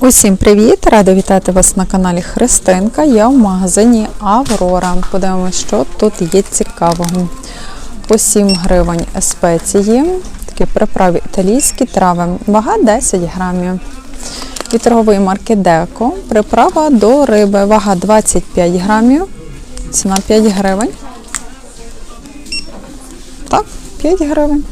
Усім привіт! Рада вітати вас на каналі Христинка. Я в магазині Аврора. Подивимося, що тут є цікавого. По 7 гривень спеції, такі приправи італійські трави. Вага 10 грамів. Від торгової марки Деко. Приправа до риби. Вага 25 грамів. Ціна 5 гривень. Так, 5 гривень.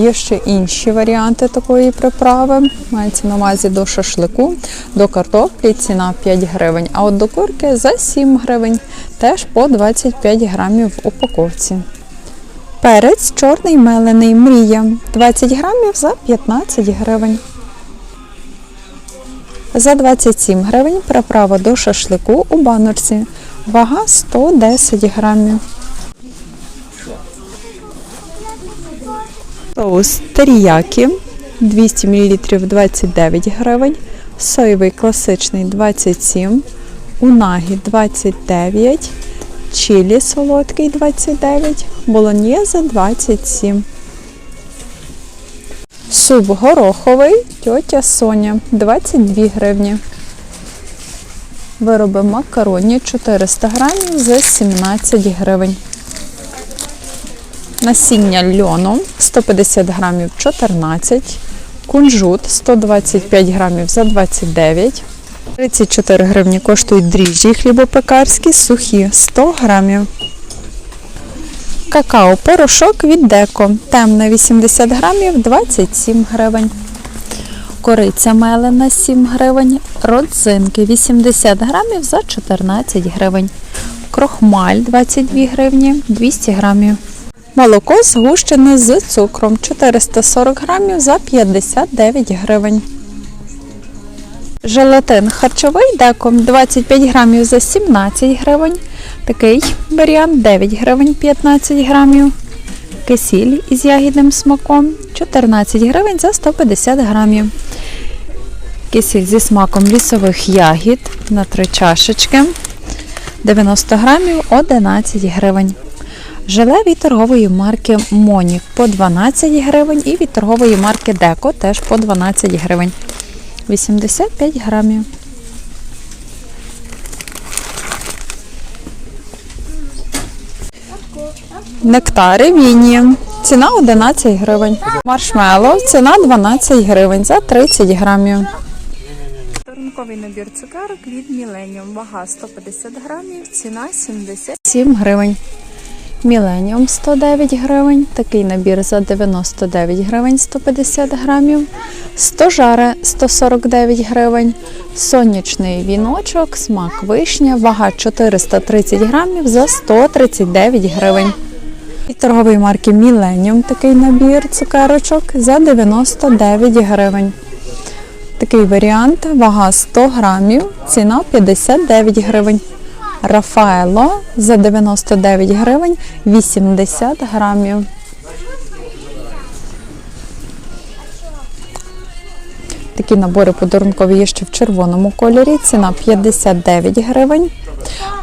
Є ще інші варіанти такої приправи. Мається на увазі до шашлику, до картоплі ціна 5 гривень, а от до курки за 7 гривень, теж по 25 грамів в упаковці. Перець чорний мелений мрія 20 грамів за 15 гривень. За 27 гривень приправа до шашлику у баночці. Вага 110 грамів. Соус теріякі 200 мл 29 гривень, соєвий класичний 27, унагі 29, чилі солодкий 29, болоньєзе 27. Суп гороховий тьотя Соня 22 гривні. Вироби макароні 400 грамів за 17 гривень. Насіння льону 150 грамів 14, кунжут 125 грамів за 29, 34 гривні коштують дріжджі хлібопекарські, сухі 100 грамів. Какао порошок від деко, темне 80 грамів 27 гривень. Кориця мелена 7 гривень, родзинки 80 грамів за 14 гривень. Крохмаль 22 гривні 200 грамів. Молоко згущене з цукром 440 грамів за 59 гривень. Желатин харчовий деком 25 грамів за 17 гривень. Такий варіант 9 гривень 15 грамів. Кисіль із ягідним смаком 14 гривень за 150 грамів. Кисіль зі смаком лісових ягід на 3 чашечки 90 грамів 11 гривень. Желе від торгової марки Монік по 12 гривень і від торгової марки Деко теж по 12 гривень. 85 грамів. Нектари Віні. Ціна 11 гривень. Маршмеллоу. Ціна 12 гривень за 30 грамів. Торунковий набір цукерок від Millennium. Вага 150 грамів, ціна 77 гривень. Міленіум 109 гривень, такий набір за 99 гривень 150 грамів, 100 жаре 149 гривень, сонячний віночок, смак вишня, вага 430 грамів за 139 гривень. Торгової марки Міленіум такий набір цукерочок за 99 гривень. Такий варіант, вага 100 грамів, ціна 59 гривень. Рафаело за 99 гривень 80 грамів. Такі набори подарункові є ще в червоному кольорі. Ціна 59 гривень.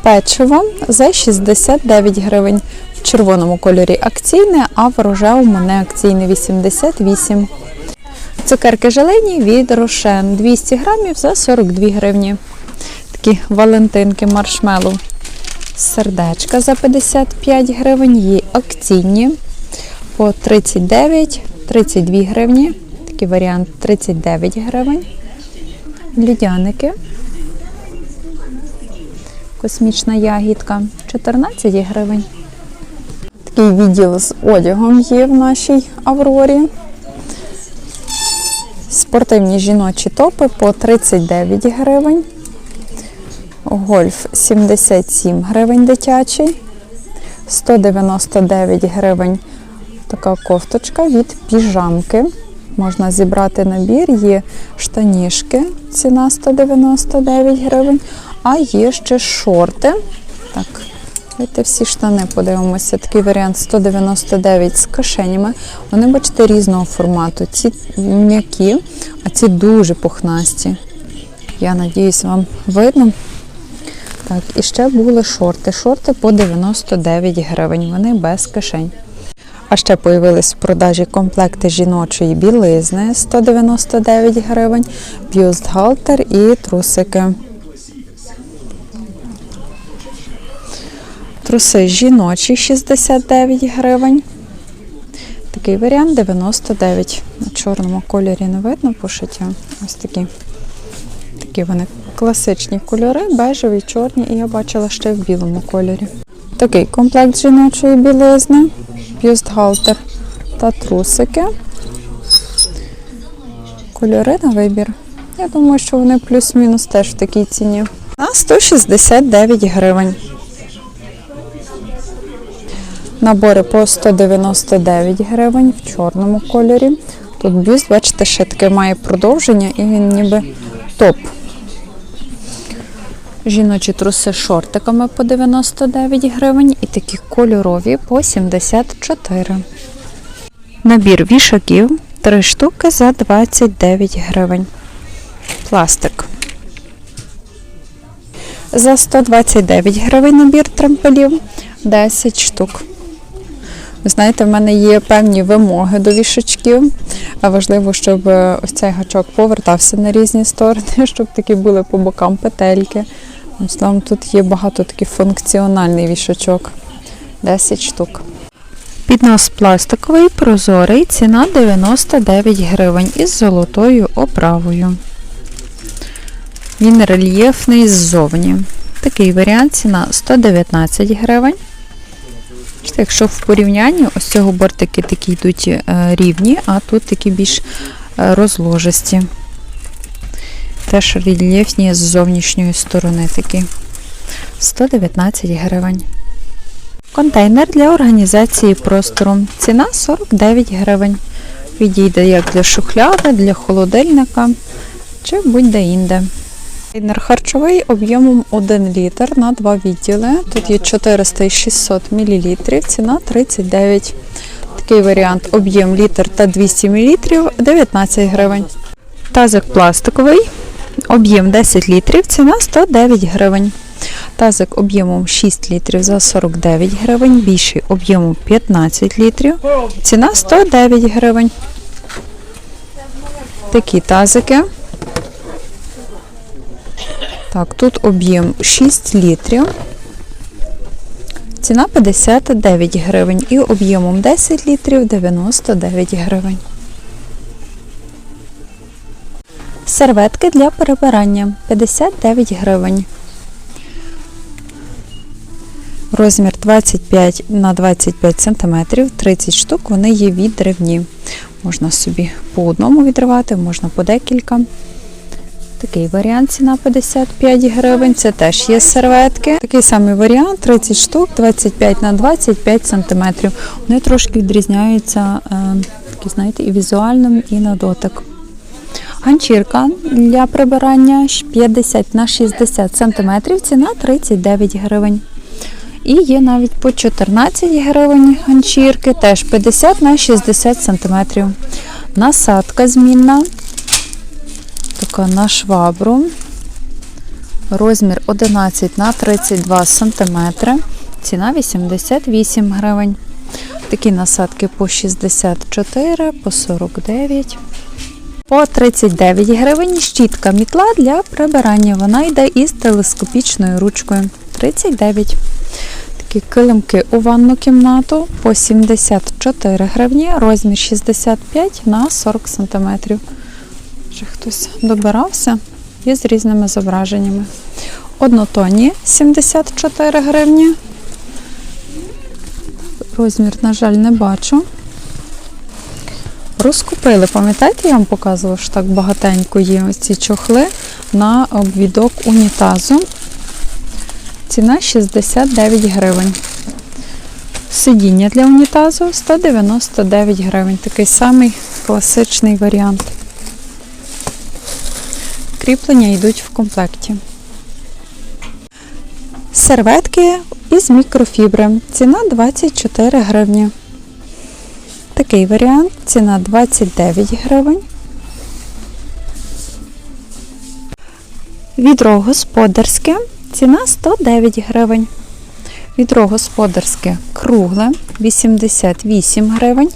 Печиво за 69 гривень. В червоному кольорі акційне, а в рожевому не акційне 88. Цукерки желені від Рошен 200 грамів за 42 гривні такі валентинки маршмеллоу. Сердечка за 55 гривень, є акційні по 39, 32 гривні. Такий варіант 39 гривень. Лідяники. Космічна ягідка 14 гривень. Такий відділ з одягом є в нашій Аврорі. Спортивні жіночі топи по 39 гривень. Гольф 77 гривень дитячий, 199 гривень така кофточка від піжамки. Можна зібрати набір, є штанішки, ціна 199 гривень, а є ще шорти. Так, давайте всі штани подивимося. Такий варіант 199 з кишенями. Вони, бачите, різного формату. Ці м'які, а ці дуже пухнасті. Я надіюсь, вам видно. Так, і ще були шорти. Шорти по 99 гривень, вони без кишень. А ще появились в продажі комплекти жіночої білизни 199 гривень, бюстгальтер і трусики. Труси жіночі 69 гривень. Такий варіант 99. На чорному кольорі не видно пошиття. Ось такі. Такі вони класичні кольори, бежеві, чорні, і я бачила ще в білому кольорі. Такий комплект жіночої білизни, бюстгальтер та трусики. Кольори на вибір. Я думаю, що вони плюс-мінус теж в такій ціні. На 169 гривень. Набори по 199 гривень в чорному кольорі. Тут бюст, бачите, ще таке має продовження і він ніби топ. Жіночі труси шортиками по 99 гривень і такі кольорові по 74. Набір вішаків 3 штуки за 29 гривень. Пластик. За 129 гривень набір трамполів 10 штук. Знаєте, в мене є певні вимоги до вішачків. Важливо, щоб е, ось цей гачок повертався на різні сторони, щоб такі були по бокам петельки. Ну, Словом, тут є багато такий функціональний вішачок. 10 штук. Піднос пластиковий, прозорий, ціна 99 гривень із золотою оправою. Він рельєфний ззовні. Такий варіант ціна 119 гривень. Якщо в порівнянні, ось цього бортики такі йдуть е, рівні, а тут такі більш е, розложисті. Теж рельєфні з зовнішньої сторони такі. 119 гривень. Контейнер для організації простору. Ціна 49 гривень. Підійде як для шухляди, для холодильника чи будь-де інде. Контейнер харчовий об'ємом 1 літр на 2 відділи. Тут є 400 і 600 мл, ціна 39. Такий варіант об'єм літр та 200 мл 19 гривень. Тазик пластиковий, об'єм 10 літрів, ціна 109 гривень. Тазик об'ємом 6 літрів за 49 гривень, більший об'ємом 15 літрів, ціна 109 гривень. Такі тазики. Так, тут об'єм 6 літрів. Ціна 59 гривень і об'ємом 10 літрів 99 гривень. Серветки для перебирання 59 гривень. Розмір 25 на 25 см, 30 штук, вони є відривні. Можна собі по одному відривати, можна по декілька. Такий варіант ціна 55 гривень. Це теж є серветки. Такий самий варіант 30 штук, 25 на 25 см. Вони трошки відрізняються, е, такі, знаєте, і візуально, і на дотик. Ганчірка для прибирання 50 на 60 см, ціна 39 гривень. І є навіть по 14 гривень ганчірки, теж 50 на 60 см. Насадка змінна. Така на швабру. Розмір 11 на 32 см. Ціна 88 гривень. Такі насадки по 64, по 49. По 39 гривень щітка мітла для прибирання. Вона йде із телескопічною ручкою. 39. Такі килимки у ванну кімнату по 74 гривні, розмір 65 на 40 см. Вже хтось добирався і з різними зображеннями. Однотонні 74 гривні. Розмір, на жаль, не бачу. Розкупили, пам'ятаєте, я вам показувала, що так багатенько є ось ці чохли на обвідок унітазу. Ціна 69 гривень. Сидіння для унітазу 199 гривень. Такий самий класичний варіант. Кріплення йдуть в комплекті. Серветки із мікрофібри. Ціна 24 гривні. Такий варіант. Ціна 29 гривень. Відро господарське. Ціна 109 гривень. Відро господарське кругле 88 гривень.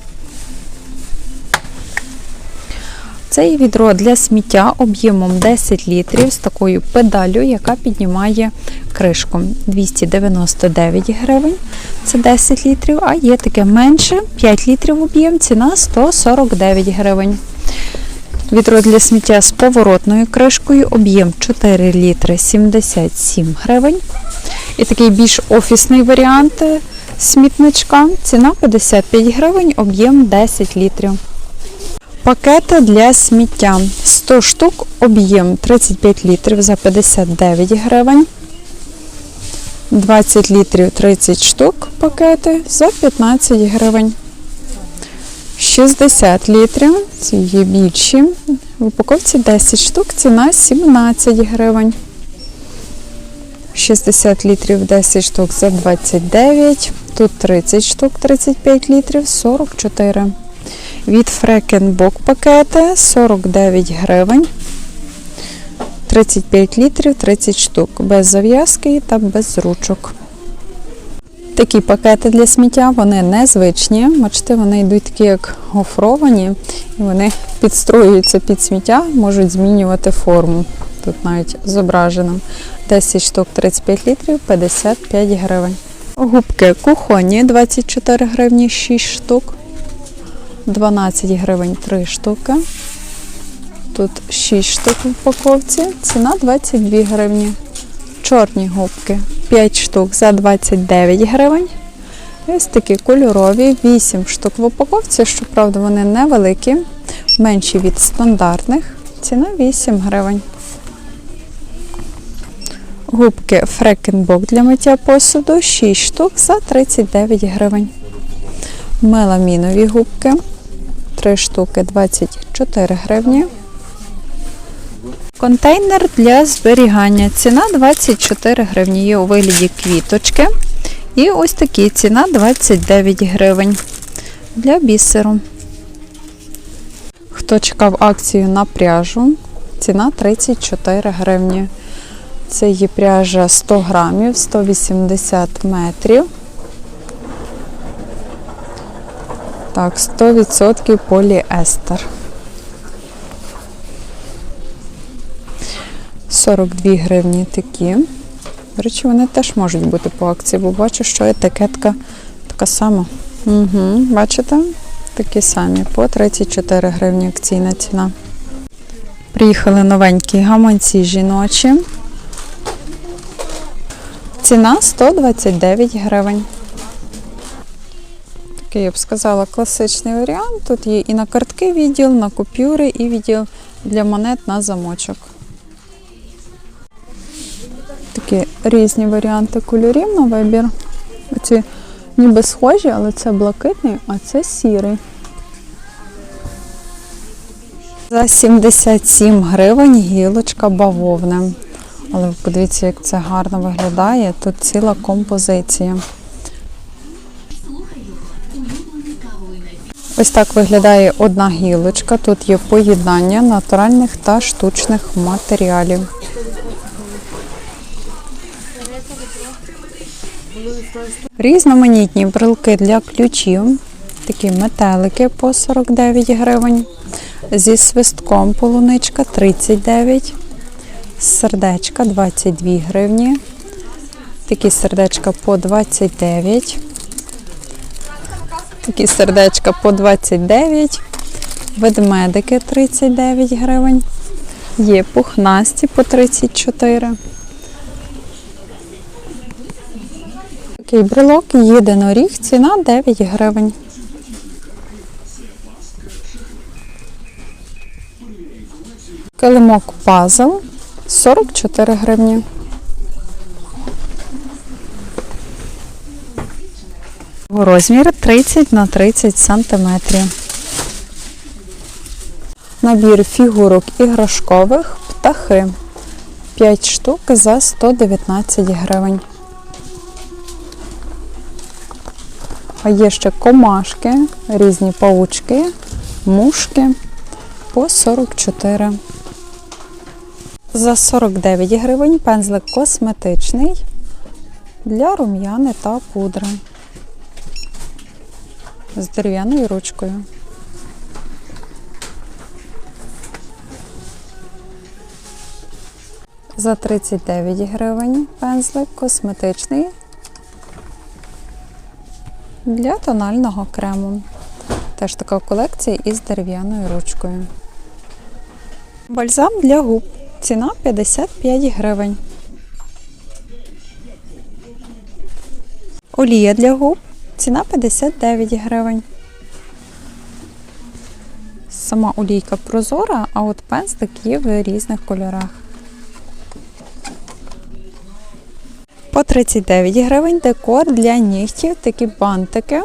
Це є відро для сміття об'ємом 10 літрів з такою педаллю, яка піднімає кришку 299 гривень. Це 10 літрів, а є таке менше 5 літрів об'єм, ціна 149 гривень. Відро для сміття з поворотною кришкою, об'єм 4 літри 77 гривень. І такий більш офісний варіант е, смітничка. Ціна 55 гривень, об'єм 10 літрів. Пакети для сміття 100 штук, об'єм 35 літрів за 59 гривень. 20 літрів 30 штук пакети за 15 гривень. 60 літрів, ці є більші. В упаковці 10 штук, ціна 17 гривень. 60 літрів 10 штук за 29. Тут 30 штук 35 літрів 44. Від Фрекенбок пакети 49 гривень. 35 літрів 30 штук. Без зав'язки та без ручок. Такі пакети для сміття, вони незвичні. Бачите, вони йдуть такі, як гофровані, і вони підстроюються під сміття, можуть змінювати форму. Тут навіть зображено 10 штук 35 літрів, 55 гривень. Губки кухонні 24 гривні 6 штук. 12 гривень 3 штуки. Тут 6 штук в упаковці. Ціна 22 гривні. Чорні губки 5 штук за 29 гривень. Ось такі кольорові, 8 штук в упаковці. Щоправда, вони невеликі, менші від стандартних. Ціна 8 гривень. Губки Фрекенбок для миття посуду 6 штук за 39 гривень. Меламінові губки 3 штуки 24 гривні. Контейнер для зберігання. Ціна 24 гривні. Є у вигляді квіточки. І ось такі ціна 29 гривень для бісеру. Хто чекав акцію на пряжу, ціна 34 гривні. Це є пряжа 100 грамів, 180 метрів. Так, 100% поліестер. 42 гривні такі. До речі, вони теж можуть бути по акції, бо бачу, що етикетка така сама. Угу, Бачите? Такі самі, по 34 гривні акційна ціна. Приїхали новенькі гаманці жіночі. Ціна 129 гривень. Такий, я б сказала, класичний варіант. Тут є і на картки відділ, на купюри, і відділ для монет на замочок. Такі різні варіанти кольорів на вибір. Оці ніби схожі, але це блакитний, а це сірий. За 77 гривень гілочка бавовни. Але подивіться, як це гарно виглядає. Тут ціла композиція. Ось так виглядає одна гілочка. Тут є поєднання натуральних та штучних матеріалів. Різноманітні брелки для ключів. Такі метелики по 49 гривень. Зі свистком полуничка 39. Сердечка 22 гривні. Такі сердечка по 29. Такі сердечка по 29. Ведмедики 39 гривень. Є пухнасті по 34. Такий брелок, єдиноріг, ціна 9 гривень. Килимок пазл 44 гривні. Розмір 30 на 30 сантиметрів. Набір фігурок іграшкових птахи. 5 штук за 119 гривень. А є ще комашки, різні паучки, мушки по 44. За 49 гривень пензлик косметичний для рум'яни та пудри з дерев'яною ручкою. За 39 гривень пензлик косметичний для тонального крему. Теж така колекція із дерев'яною ручкою. Бальзам для губ. Ціна 55 гривень. Олія для губ. Ціна 59 гривень. Сама олійка прозора, а от пензлик є в різних кольорах. По 39 гривень декор для нігтів, такі бантики.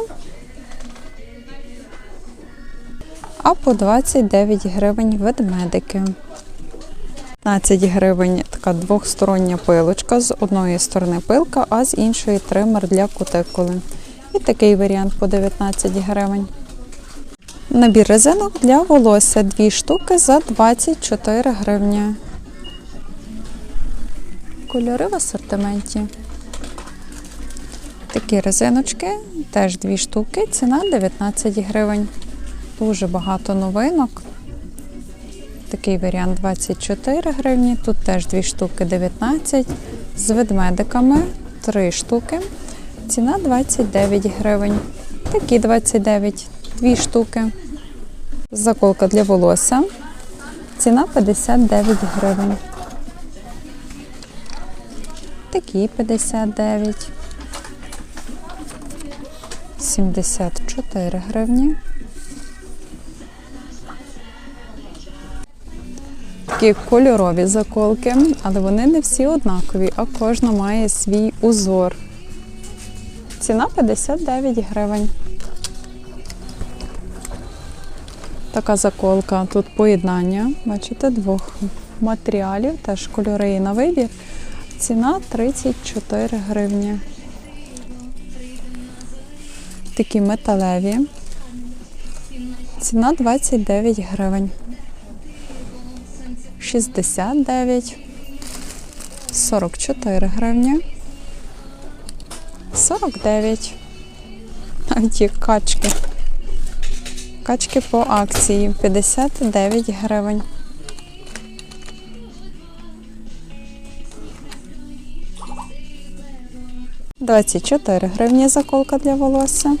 А по 29 гривень ведмедики. 15 гривень така двохстороння пилочка. З одної сторони пилка, а з іншої тример для кутикули. І такий варіант по 19 гривень. Набір резинок для волосся. Дві штуки за 24 гривні. Кольори в асортименті. Такі резиночки, теж дві штуки, ціна 19 гривень. Дуже багато новинок. Такий варіант 24 гривні. Тут теж дві штуки 19. З ведмедиками 3 штуки. Ціна 29 гривень. Такі 29, дві штуки. Заколка для волосся. Ціна 59 гривень. Такі 59. 74 гривні. Такі кольорові заколки, але вони не всі однакові, а кожна має свій узор. Ціна 59 гривень. Така заколка, тут поєднання, бачите, двох матеріалів, теж кольори і на вибір. Ціна 34 гривні. Такі металеві. Ціна 29 гривень. 69, 44 гривні, 49. Навіть є качки. Качки по акції 59 гривень. Двадцять чотири гривні заколка для волосся.